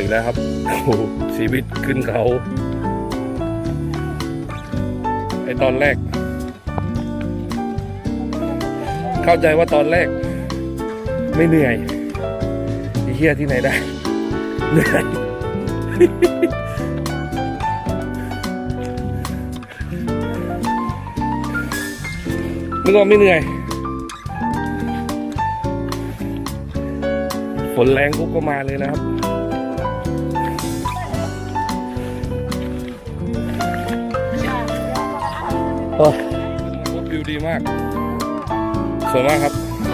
อีกแล้วครับโอ้ชีวิตขึ้นเขาไอตอนแรก เข้าใจว่าตอนแรก ไม่เหนื่อยไอเหี้ยที่ไหนได้เหนื่อยนึกว่าไม่เหนื่อยฝนแรงก็มาเลยนะครับ โอ้วิวดีมาก สวยมากครับ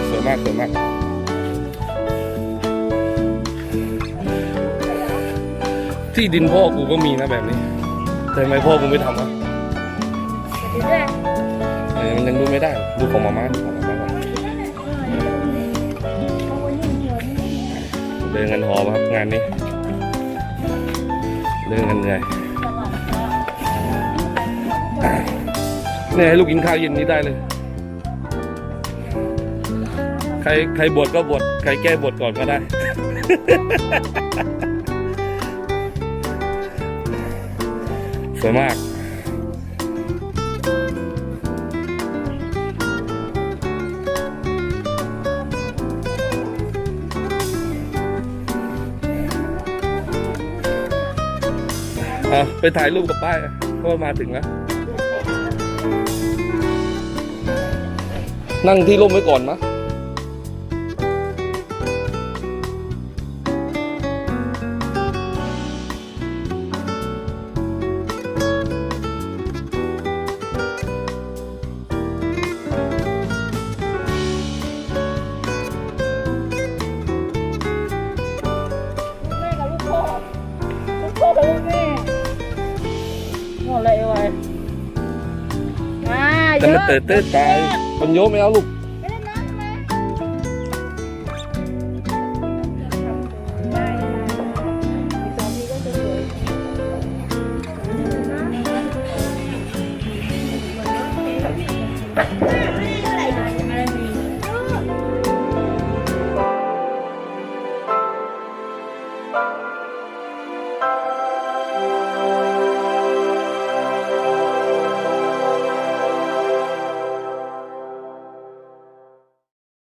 สวยมาก สวยมาก ที่ดินพ่อกูก็มีนะแบบนี้ แต่ทำไมพ่อกูไม่ทำอะเออมันยังดูไม่ได้ ดูของมาม่าดูของมาม่าก่อนเดินกันหอบครับงานนี้ เดินกันเหนื่อย เนี่ยให้ลูกกินข้าวเย็นนี้ได้เลย ใครใครบวชก็บวชใครแก้บวชก่อนก็ได้ สวยมากอะไปถ่ายรูปกับป้ายเพราะว่ามาถึงแล้ว นั่งที่ร่มไว้ก่อนมะแม่กับลูกพ่อลูกพ่อกับลูกแม่ แต่มันเติร์ดเติร์ดไปคนโยไม่เอาลูกไปเล่นน้ำนะ